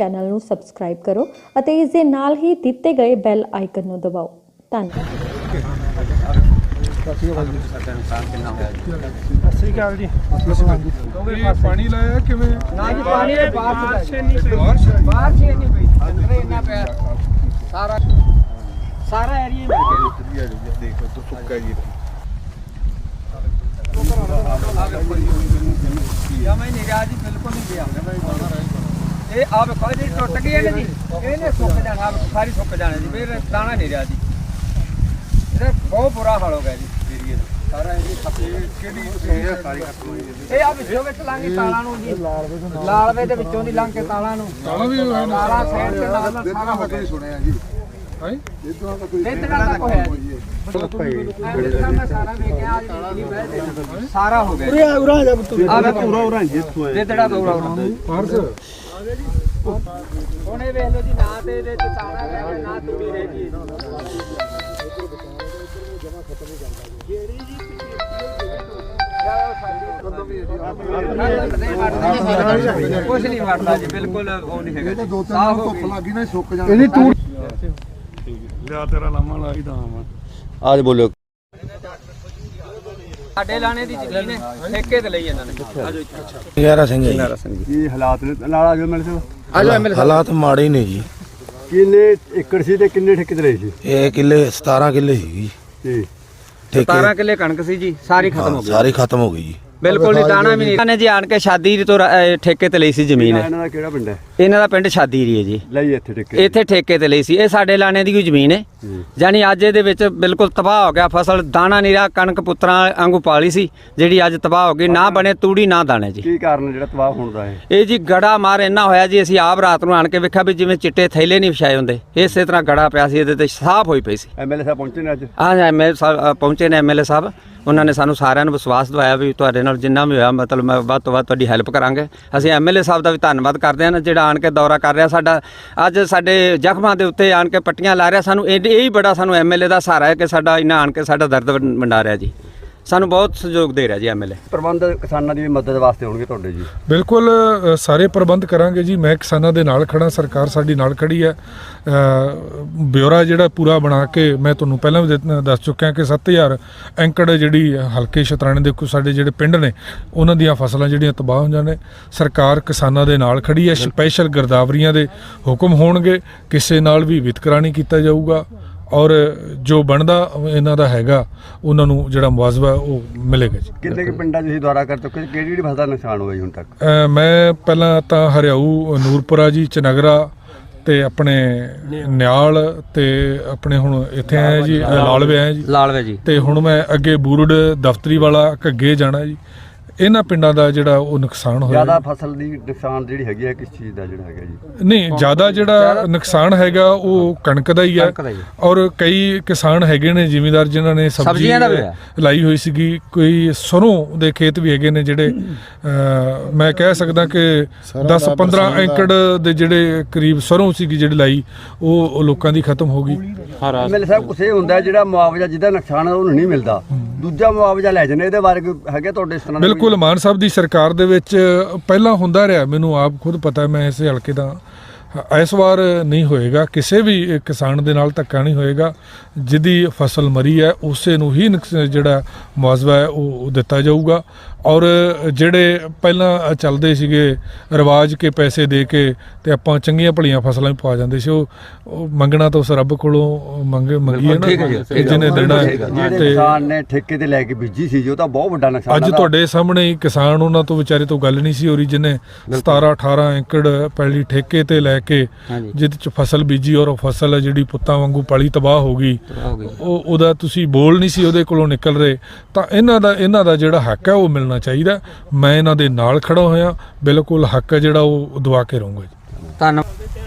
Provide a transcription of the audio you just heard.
Channel ਨੂੰ subscribe ਕਰੋ ਅਤੇ ਇਸ ਦੇ ਨਾਲ ਹੀ ਦਿੱਤੇ ਗਏ ਬੈਲ ਆਈਕਨ ਨੂੰ ਦਬਾਓ। ਧੰਨਵਾਦ। ਸ੍ਰੀ ਅਕਾਲ ਜੀ। ਇਹ ਪਾਣੀ ਲਾਇਆ ਕਿਵੇਂ ਨਾ ਜੀ ਪਾਣੀ ਦੇ ਬਾਹਰ ਸੇ ਨਹੀਂ ਪਈ? ਬਾਹਰ ਸੇ ਨਹੀਂ ਪਈ। ਅੰਦਰ ਇੰਨਾ ਪਿਆ। ਸਾਰਾ ਸਾਰਾ ਏਰੀਆ ਦੇਖੋ ਤੂੰ ਸੁੱਕਾ ਜੀ ਹੀ ਨਹੀਂ ਰਿਹਾ ਜੀ ਬਿਲਕੁਲ ਨਹੀਂ ਗਿਆ। ਇਹ ਆ ਵੇਖੋ ਜੀ ਟੁੱਟ ਗਈ ਹੈ ਨਾ ਜੀ। ਇਹਨੇ ਸੁੱਕ ਜਾਣਾ ਆਹ ਵੇਖੋ, ਸਾਰੀ ਸੁੱਕ ਜਾਣਾ ਜੀ। ਫਿਰ ਦਾਣਾ ਨਹੀਂ ਰਿਹਾ ਜੀ। ਇਹਦਾ ਬਹੁਤ ਬੁਰਾ ਹਾਲ ਹੋ ਗਿਆ ਜੀ। ਏਰੀਏ ਦਾ ਸਾਰਾ ਏਰੀਆ ਖੱਪੇ ਕਿਹੜੀ ਇਹ ਸਾਰੀ ਖਤਮ ਹੋਈ ਜੀ। ਇਹ ਆ ਵਿੱਚੋਂ ਵਿੱਚ ਲੰਘ ਤਾਲਾਂ ਨੂੰ ਜੀ। ਲਾਲਵੇ ਦੇ ਵਿੱਚੋਂ ਦੀ ਲੰਘ ਕੇ ਤਾਲਾਂ ਨੂੰ। ਤਾਲਾ ਵੀ ਹੋਇਆ ਨਾ। ਤਾਲਾਂ ਸਾਈਡ ਤੇ ਨਾਲ ਨਾਲ ਸਾਰਾ ਹੋ ਗਿਆ ਸੁਣਿਆ ਜੀ। ਹੈ? ਇਤਨਾ ਤੱਕ ਹੋਇਆ ਜੀ। ਐਵੇਂ ਤਾਂ ਮੈਂ ਸਾਰਾ ਵੇਖਿਆ ਆ ਜੀ ਬਹਿ ਸਾਰਾ ਹੋ ਗਿਆ ਉਰਾ ਉਰਾ ਜਾ ਤੂੰ ਆ ਵੇ ਪੂਰਾ ਉਰਾ ਜਿੱਥੋਂ ਹੈ ਜਿਹੜਾ ਉਰਾ ਉਰਾ। ਪਾਰਸ ਹੁਣ ਇਹ ਵੇਖ ਲਓ ਜੀ ਨਾ ਤੇ ਇਹਦੇ ਚ ਤਾਣਾ ਰਹਿ ਗਿਆ ਨਾ ਤੂੜੀ ਰਹਿ ਗਈ। ਕੁਛ ਨਹੀਂ ਵੜਦਾ ਜੀ ਬਿਲਕੁਲ ਉਹ ਨਹੀਂ ਹੈਗਾ ਦੋ ਤਿੰਨ ਸਾਫ਼ ਦਿਨ ਹੋ ਧੁੱਪ ਗਈ। ਲੱਗੀ ਨਾ ਸੁੱਕ ਜਾਣਾ ਇਹਦੀ ਤੂੰ ਲਿਆ ਤੇਰਾ ਲਾਮਾ ਲਾਈ ਦਾ ਆਵਾਂ। ਆਜ ਬੋਲਿਓ। ਸਾਡੇ ਲਾਣੇ ਦੀ ਜ਼ਮੀਨ ਹੈ ਠੇਕੇ ਤੇ ਲਈ ਇਹਨਾਂ ਨੇ। ਆਜੋ ਇੱਥੇ। ਯਾਰਾ ਸਿੰਘ ਜੀ। ਕੀ ਹਾਲਾਤ ਨੇ? ਨਾਲ ਆ ਜਾਓ ਮਿਲ ਸੋ ਆਜੋ ਐਮਐਲਏ ਹਾਲਾਤ ਮਾੜੇ ਨੇ ਜੀ। ਕਿੰਨੇ ਏਕੜ ਸੀ ਤੇ ਕਿੰਨੇ ਠੇਕੇ ਤੇ ਲਏ ਸੀ? ਇਹ ਕਿੱਲੇ 17 ਕਿੱਲੇ ਸੀਗੀ ਜੀ। ਠੇਕੇ। 17 ਕਿੱਲੇ ਕਣਕ ਸੀ ਜੀ ਸਾਰੀ ਖਤਮ ਹੋ ਗਈ। ਸਾਰੀ ਖਤਮ ਹੋ ਗਈ ਜੀ। ਬਿਲਕੁਲ ਨਹੀਂ ਦਾਣਾ ਵੀ ਨਹੀਂ। ਇਹਨਾਂ ਨੇ ਜੀ ਆਣ ਕੇ ਸ਼ਾਦੀ ਤੋਂ ਰ- ਅਹ ਠੇਕੇ ਤੇ ਲਈ ਸੀ ਜ਼ਮੀਨ। ਇਹਨਾਂ ਦਾ ਕਿਹੜਾ ਪਿੰਡ ਹੈ? ਇਹਨਾਂ ਦਾ ਪਿੰਡ ਸ਼ਾਦੀ ਰੀ ਹੈ ਜੀ। ਲਈ ਇੱਥੇ ਠੇਕੇ ਇੱਥੇ ਠੇਕੇ ਤੇ ਲਈ ਸੀ। ਇਹ ਸਾਡੇ ਲਾਣੇ ਦੀ ਕੋਈ ਜ਼ਮੀਨ ਹੈ। ਹੂੰ। ਯਾਨੀ ਅੱਜ ਇਹਦੇ ਵਿੱਚ ਬਿਲਕੁਲ ਤਬਾਹ ਹੋ ਗਿਆ। ਫਸਲ ਦਾਣਾ ਨਹੀਂ ਰਿਹਾ। ਕਣਕ ਪੁੱਤਰਾਂ ਵਾਂਗੂ ਪਾਲੀ ਸੀ। ਜਿਹੜੀ ਅੱਜ ਤਬਾਹ ਹੋ ਗਈ। ਨਾ ਬਣੇ ਤੂੜੀ ਨਾ ਦਾਣੇ ਜੀ। ਕੀ ਕਾਰਨ ਜਿਹੜਾ ਤਬਾਹ ਹੋਣ ਦਾ ਹੈ? ਇਹ ਜੀ ਗੜਾ ਮਾਰ ਇੰਨਾ ਹੋਇਆ ਜੀ। ਅਸੀਂ ਆਪ ਰਾਤ ਨੂੰ ਆਣ ਕੇ ਵੇਖਿਆ ਵੀ ਜਿਵੇਂ ਚਿੱਟੇ ਥੈਲੇ ਨਹੀਂ ਵਿਛਾਏ ਹੁੰਦੇ। ਇਸੇ ਤਰ੍ਹਾਂ ਗੜਾ ਪਿਆ ਸੀ। ਇਹਦੇ ਤੇ ਸਾਫ਼ ਹੋਈ ਪਈ ਸੀ। ਐਮਐਲਏ ਸਾਹਿਬ ਪਹੁੰਚੇ ਨੇ ਅੱਜ? ਆ ਐਮਐਲ ਸਾਹਿਬ ਪਹੁੰਚੇ ਨੇ ਐਮਐਲਏ ਸਾਹਿਬ। ਉਹਨਾਂ ਨੇ ਸਾਨੂੰ ਸਾਰਿਆਂ ਨੂੰ ਵਿਸ਼ਵਾਸ ਦਿਵਾਇਆ ਵੀ ਤੁਹਾਡੇ ਨਾਲ ਜਿੰਨਾ ਵੀ ਹੋਇਆ, ਮਤਲਬ ਮੈਂ ਵੱਧ ਤੋਂ ਵੱਧ ਤੁਹਾਡੀ ਹੈਲਪ ਕਰਾਂਗੇ। ਅਸੀਂ ਐਮਐਲਏ ਸਾਹਿਬ ਦਾ ਵੀ ਧੰਨਵਾਦ ਕਰਦੇ ਹਾਂ, ਜਿਹੜਾ ਆਣ ਕੇ ਦੌਰਾ ਕਰ ਰਿਹਾ ਸਾਡਾ। ਅੱਜ ਸਾਡੇ ਜ਼ਖਮਾਂ ਦੇ ਉੱਤੇ ਆਣ ਕੇ ਪੱਟੀਆਂ ਲਾ ਰਿਹਾ ਸਾਨੂੰ, ਇਹ ਇਹ ਹੀ ਬੜਾ ਸਾਨੂੰ ਐਮਐਲਏ ਦਾ ਸਹਾਰਾ ਹੈ ਕਿ ਸਾਡਾ ਇਹਨਾਂ ਆਣ ਕੇ ਸਾਡਾ ਦਰਦ ਵੰਡਾ ਰਿਹਾ ਜੀ। ਸਾਨੂੰ ਬਹੁਤ ਸਹਿਯੋਗ ਦੇ ਰਿਹਾ ਜੀ ਐਮਐਲਏ ਪ੍ਰਬੰਧ ਕਿਸਾਨਾਂ ਦੀ ਮਦਦ ਵਾਸਤੇ ਹੋਣਗੇ ਤੁਹਾਡੇ ਜੀ। ਬਿਲਕੁਲ ਅ, ਸਾਰੇ ਪ੍ਰਬੰਧ ਕਰਾਂਗੇ ਜੀ। ਮੈਂ ਕਿਸਾਨਾਂ ਦੇ ਨਾਲ ਖੜਾ ਸਰਕਾਰ ਸਾਡੀ ਨਾਲ ਖੜੀ ਹੈ। ਅ, ਬਿਊਰਾ ਜਿਹੜਾ ਪੂਰਾ ਬਣਾ ਕੇ ਮੈਂ ਤੁਹਾਨੂੰ ਪਹਿਲਾਂ ਵੀ ਦਿੱਤ- ਦੱਸ ਚੁੱਕਿਆ ਕਿ 7000 ਐਂਕੜ ਜਿਹੜੀ ਹਲਕੇ ਸ਼ਤਰਾਣੇ ਦੇ ਕੁਝ ਸਾਡੇ ਜਿਹੜੇ ਪਿੰਡ ਨੇ ਉਹਨਾਂ ਦੀਆਂ ਫਸਲਾਂ ਜਿਹੜੀਆਂ ਤਬਾਹ ਹੋ ਜਾਂਦੇ ਸਰਕਾਰ ਕਿਸਾਨਾਂ ਦੇ ਨਾਲ ਖੜੀ ਹੈ। ਸਪੈਸ਼ਲ ਗਿਰਦਾਵਰੀਆਂ ਦੇ ਹੁਕਮ ਹੋਣਗੇ। ਕਿਸੇ ਨਾਲ ਵੀ ਵਿਤਕਰਾ ਨਹੀਂ ਕੀਤਾ ਜਾਊਗਾ। ਔਰ ਜੋ ਬਣਦਾ ਇਹਨਾਂ ਦਾ ਹੈਗਾ ਉਹਨਾਂ ਨੂੰ ਜਿਹੜਾ ਮੁਆਵਜ਼ਾ ਉਹ ਮਿਲੇਗਾ ਜੀ। ਕਿੰਨੇ ਕੁ ਪਿੰਡਾਂ ਤੁਸੀਂ ਦੌਰਾ ਕਰ ਚੁੱਕੇ? ਕਿਹੜੀ ਕਿਹੜੀ ਫਸਲ ਨੁਕਸਾਨ ਹੋਇਆ ਜੀ ਹੁਣ ਤੱਕ? ਮੈਂ ਪਹਿਲਾਂ ਤਾਂ ਹਰਿਆਊ ਨੂਰਪੁਰਾ ਜੀ ਚਨਗਰਾ ਤੇ ਆਪਣੇ ਨਿਆਲ ਤੇ ਆਪਣੇ ਹੁਣ ਇੱਥੇ ਆਏ ਜੀ ਲਾਲਵੇ। ਆਏ ਜੀ। ਲਾਲਵੇ ਜੀ। ਤੇ ਹੁਣ ਮੈਂ ਅੱਗੇ ਬੂਰਡ ਦਫ਼ਤਰੀ ਵਾਲਾ ਘੱਗੇ ਜਾਣਾ ਜੀ। ਇਹਨਾਂ ਪਿੰਡਾਂ ਦਾ ਜਿਹੜਾ ਉਹ ਨੁਕਸਾਨ ਹੋਇਆ? ਜ਼ਿਆਦਾ ਫਸਲ ਦੀ ਨੁਕਸਾਨ ਜਿਹੜੀ ਹੈਗੀ ਹੈ ਕਿਸ ਚੀਜ਼ ਦਾ ਜਿਹੜਾ ਹੈਗਾ ਜੀ? ਨਹੀਂ ਜ਼ਿਆਦਾ ਜਿਹੜਾ ਨੁਕਸਾਨ ਹੈਗਾ ਉਹ ਕਣਕ ਦਾ ਹੀ ਹੈ ਕਣਕ ਦਾ ਹੀ ਹੈ। ਔਰ ਕਈ ਕਿਸਾਨ ਹੈਗੇ ਨੇ ਜ਼ਿਮੀਂਦਾਰ ਜਿਨ੍ਹਾਂ ਨੇ ਸਬਜ਼ੀ ਸਬਜ਼ੀਆਂ ਦਾ ਵੀ ਹੈ। ਲਾਈ ਹੋਈ ਸੀਗੀ। ਕੋਈ ਸਰੋਂ ਦੇ ਖੇਤ ਵੀ ਹੈਗੇ ਨੇ ਜਿਹੜੇ ਅਹ, ਮੈਂ ਕਹਿ ਸਕਦਾ ਕਿ 10 15 ਏਕੜ ਦੇ ਜਿਹੜੇ ਕਰੀਬ ਸਰੋਂ ਸੀਗੀ ਜਿਹੜੀ ਲਾਈ ਉਹ ਉਹ ਲੋਕਾਂ ਦੀ ਖਤਮ ਹੋ ਗਈ। ਐਮਐਲਏ ਸਾਹਿਬ ਕੁਛ ਇਹ ਹੁੰਦਾ ਹੈ ਜਿਹੜਾ ਮੁਆਵਜ਼ਾ ਜਿਹਦਾ ਨੁਕਸਾਨ ਹੈ ਉਹਨੂੰ ਨਹੀਂ ਮਿਲਦਾ। ਦੂਜਾ ਮੁਆਵਜ਼ਾ ਲੈ ਜਾਂਦੇ ਇਹਦੇ ਬਾਰੇ ਕੋਈ ਹੈਗਾ ਤੁਹਾਡੇ ਇਸ ਤਰ੍ਹਾਂ ਦਾ ਕੋਈ? ਬਿਲਕੁਲ ਮਾਨ ਸਾਹਿਬ ਦੀ ਸਰਕਾਰ ਦੇ ਵਿੱਚ ਪਹਿਲਾਂ ਹੁੰਦਾ ਰਿਹਾ ਮੈਨੂੰ ਆਪ ਖੁਦ ਪਤਾ ਮੈਂ ਇਸੇ ਹਲਕੇ ਦਾ ਇਸ ਵਾਰ ਨਹੀਂ ਹੋਏਗਾ ਕਿਸੇ ਵੀ ਕਿਸਾਨ ਦੇ ਨਾਲ ਧੱਕਾ ਨਹੀਂ ਹੋਏਗਾ ਜਿਹਦੀ ਫਸਲ ਮਰੀ ਹੈ ਉਸੇ ਨੂੰ ਹੀ ਜਿਹੜਾ ਮੁਆਵਜ਼ਾ ਹੈ ਉਹ ਦਿੱਤਾ ਜਾਊਗਾ ਔਰ ਜਿਹੜੇ ਪਹਿਲਾਂ ਚੱਲਦੇ ਸੀਗੇ ਰਿਵਾਜ ਕੇ ਪੈਸੇ ਦੇ ਕੇ ਤੇ ਆਪਾਂ ਚੰਗੀਆਂ ਭਲੀਆਂ ਫਸਲਾਂ ਵੀ ਪਾ ਜਾਂਦੇ ਸੀ ਉਹ ਮੰਗਣਾ ਤਾਂ ਉਸ ਰੱਬ ਕੋਲੋਂ ਮੰਗੇ ਮੰਗੀਏ ਨਾ ਜਿਹਨੇ ਦੇਣਾ ਤੇ ਕਿਸਾਨ ਨੇ ਠੇਕੇ ਤੇ ਲੈ ਕੇ ਬੀਜੀ ਸੀ ਜੋ ਤਾਂ ਬਹੁਤ ਵੱਡਾ ਨੁਕਸਾਨ ਅੱਜ ਤੁਹਾਡੇ ਸਾਹਮਣੇ ਹੀ ਕਿਸਾਨ ਉਹਨਾਂ ਤੋਂ ਵਿਚਾਰੇ ਤੋਂ ਗੱਲ ਨਹੀਂ ਸੀ ਹੋ ਰਹੀ ਜਿਹਨੇ 17 18 ਏਕੜ ਪਹਿਲੀ ਠੇਕੇ ਤੇ ਲੈ ਕੇ ਜਿਹਦੇ ਚ ਫਸਲ ਬੀਜੀ ਔਰ ਉਹ ਫਸਲ ਜਿਹੜੀ ਪੁੱਤਾਂ ਵਾਂਗੂ ਪਲੀ ਤਬਾਹ ਹੋ ਗਈ। ਉਹ ਉਹਦਾ ਤੁਸੀਂ ਬੋਲ ਨਹੀਂ ਸੀ ਉਹਦੇ ਕੋਲੋਂ ਨਿਕਲ ਰਹੇ। ਤਾਂ ਇਹਨਾਂ ਦਾ ਇਹਨਾਂ ਦਾ ਜਿਹੜਾ ਹੱਕ ਹੈ ਉਹ ਮਿਲਣਾ ਚਾਹੀਦਾ। ਮੈਂ ਇਹਨਾਂ ਦੇ ਨਾਲ ਖੜਾ ਹੋਇਆ। ਬਿਲਕੁਲ ਹੱਕ ਹੈ ਜਿਹੜਾ ਉਹ ਦਵਾ ਕੇ ਰਹੂੰਗਾ ਜੀ। ਧੰਨਵਾਦ।